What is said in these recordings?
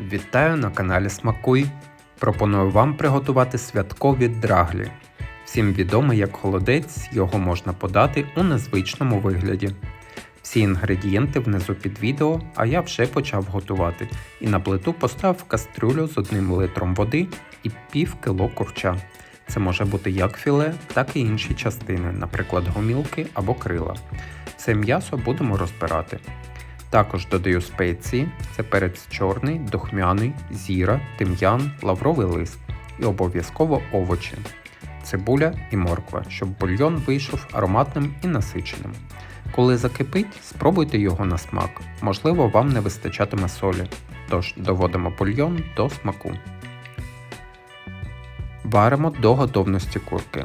Вітаю на каналі Смакуй. Пропоную вам приготувати святкові драглі. Всім відомо як холодець, його можна подати у незвичному вигляді. Всі інгредієнти внизу під відео, а я вже почав готувати і на плиту поставив кастрюлю з одним литром води і пів кіло курча. Це може бути як філе, так і інші частини, наприклад, гомілки або крила. Це м'ясо будемо розбирати. Також додаю спеції, це перець чорний, духмяний, зіра, тим'ян, лавровий лист і обов'язково овочі, цибуля і морква, щоб бульйон вийшов ароматним і насиченим. Коли закипить, спробуйте його на смак. Можливо, вам не вистачатиме солі, тож доводимо бульйон до смаку. Варимо до готовності курки.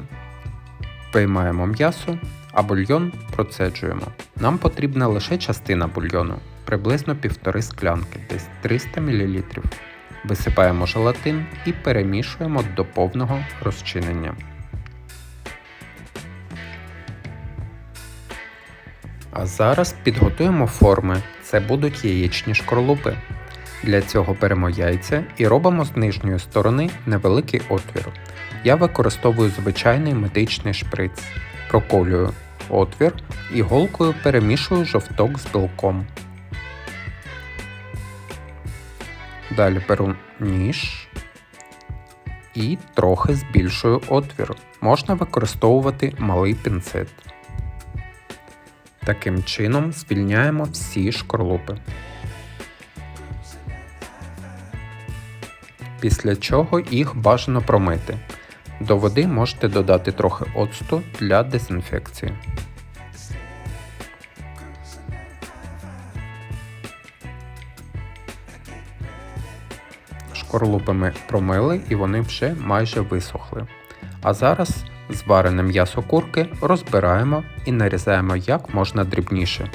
Виймаємо м'ясо, а бульйон процеджуємо. Нам потрібна лише частина бульйону, приблизно півтори склянки, десь 300 мл. Висипаємо желатин і перемішуємо до повного розчинення. А зараз підготуємо форми. Це будуть яєчні шкорлупи. Для цього беремо яйця і робимо з нижньої сторони невеликий отвір. Я використовую звичайний медичний шприц, проколюю отвір і голкою перемішую жовток з білком. Далі беру ніж і трохи збільшую отвір. Можна використовувати малий пінцет. Таким чином звільняємо всі шкорлупи. Після чого їх бажано промити. До води можете додати трохи оцту для дезінфекції. Шкорлупи ми промили і вони вже майже висохли. А зараз зварене м'ясо курки розбираємо і нарізаємо як можна дрібніше.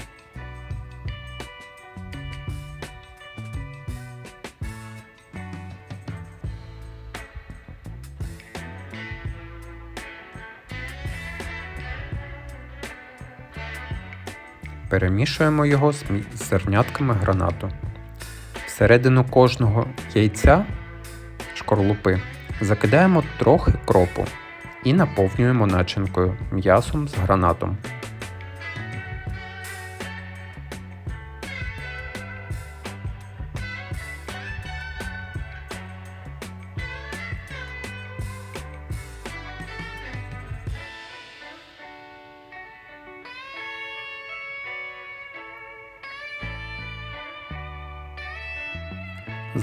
Перемішуємо його з зернятками гранату. Всередину кожного яйця шкорлупи закидаємо трохи кропу і наповнюємо начинкою м'ясом з гранатом.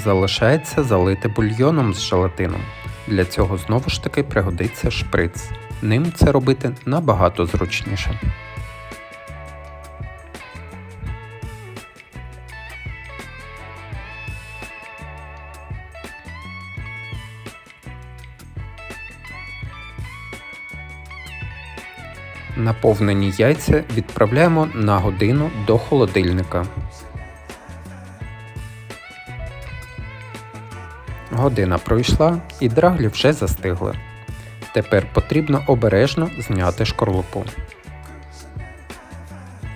Залишається залити бульйоном з желатином. Для цього знову ж таки пригодиться шприц. Ним це робити набагато зручніше. Наповнені яйця відправляємо на годину до холодильника. Година пройшла і драглі вже застигли. Тепер потрібно обережно зняти шкорлупу.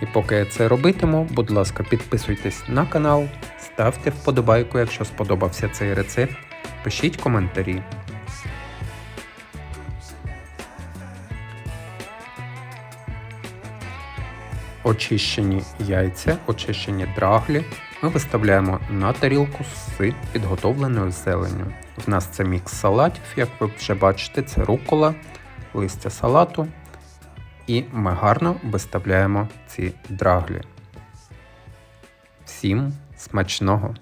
І поки я це робитиму, будь ласка, підписуйтесь на канал, ставте вподобайку, якщо сподобався цей рецепт, пишіть коментарі. Очищені яйця, очищені драглі ми виставляємо на тарілку з підготовленою зеленню. В нас це мікс салатів, як ви вже бачите, це рукола, листя салату. І ми гарно виставляємо ці драглі. Всім смачного!